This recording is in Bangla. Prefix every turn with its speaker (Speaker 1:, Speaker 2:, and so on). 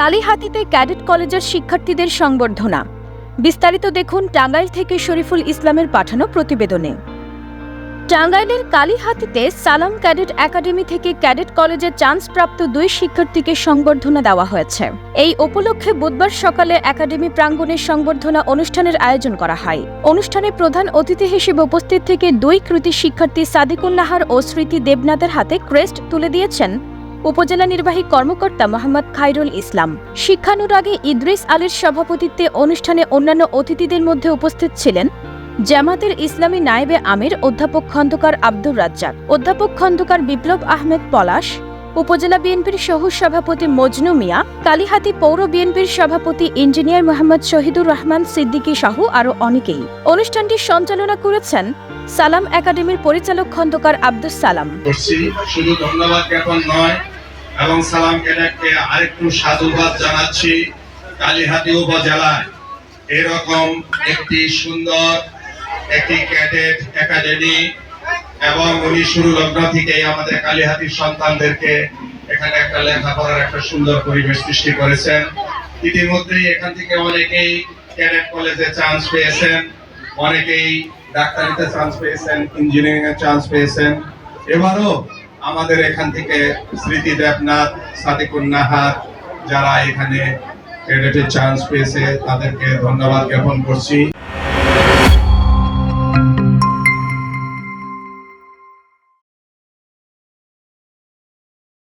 Speaker 1: কালীহাতিতে ক্যাডেট কলেজের শিক্ষার্থীদের সংবর্ধনা। বিস্তারিত দেখুন টাঙ্গাইল থেকে শরীফুল ইসলামের পাঠানো প্রতিবেদনে। টাঙ্গাইলের কালীহাতিতে সালাম ক্যাডেট একাডেমি থেকে ক্যাডেট কলেজে চান্সপ্রাপ্ত দুই শিক্ষার্থীকে সংবর্ধনা দেওয়া হয়েছে। এই উপলক্ষে বুধবার সকালে একাডেমি প্রাঙ্গণে সংবর্ধনা অনুষ্ঠানের আয়োজন করা হয়। অনুষ্ঠানে প্রধান অতিথি হিসেবে উপস্থিত থেকে দুই কৃতি শিক্ষার্থী সাদিকুল্লাহার ও স্মৃতি দেবনাথের হাতে ক্রেস্ট তুলে দিয়েছেন উপজেলা নির্বাহী কর্মকর্তা মোহাম্মদ খাইরুল ইসলাম। শিক্ষানুরাগে ইদ্রিস আলীর সভাপতিত্বে অনুষ্ঠানে অন্যান্য অতিথিদের মধ্যে উপস্থিত ছিলেন জামাতের ইসলামী নায়েবে আমির অধ্যাপক খন্দকার আব্দুর রাজ্জাক, অধ্যাপক খন্দকার বিপ্লব আহমেদ পলাশ, উপজেলা বিএনপির সহ সভাপতি মজনু মিয়া, কালীহাতি পৌর বিএনপির সভাপতি ইঞ্জিনিয়ার মোহাম্মদ শহীদুর রহমান, সিদ্দিকী সহ আরও অনেকেই। অনুষ্ঠানটি সঞ্চালনা করেছেন সালাম একাডেমির পরিচালক খন্দকার আব্দুস সালাম।
Speaker 2: শুধু ধন্যবাদ জ্ঞাপন নয় এবং সালাম ক্যাডেটকে আরেকটু সাধুবাদ জানাচ্ছি কালীহাতি উপজেলায়। এরকম একটি সুন্দর, একটি ক্যাডেট একাডেমি এবং উনি শুরু লগ্ন থেকেই আমাদের কালীহাতির সন্তানদেরকে এখানে একটা লেখাপড়ার একটা সুন্দর পরিবেশ সৃষ্টি করেছেন। ইতিমধ্যেই এখান থেকে অনেকেই ক্যাডেট কলেজে চান্স পেয়েছেন, অনেকেই ডাক্তারিতে চান্স পেয়েছেন ইঞ্জিনিয়ারিং এর চান্স পেয়েছেন। এবারও আমাদের এখান থেকে স্মৃতি দেবনাথ সাদিকুন যারা এখানে ক্যাডেটের চান্স পেয়েছে, তাদেরকে ধন্যবাদ জ্ঞাপন করছি।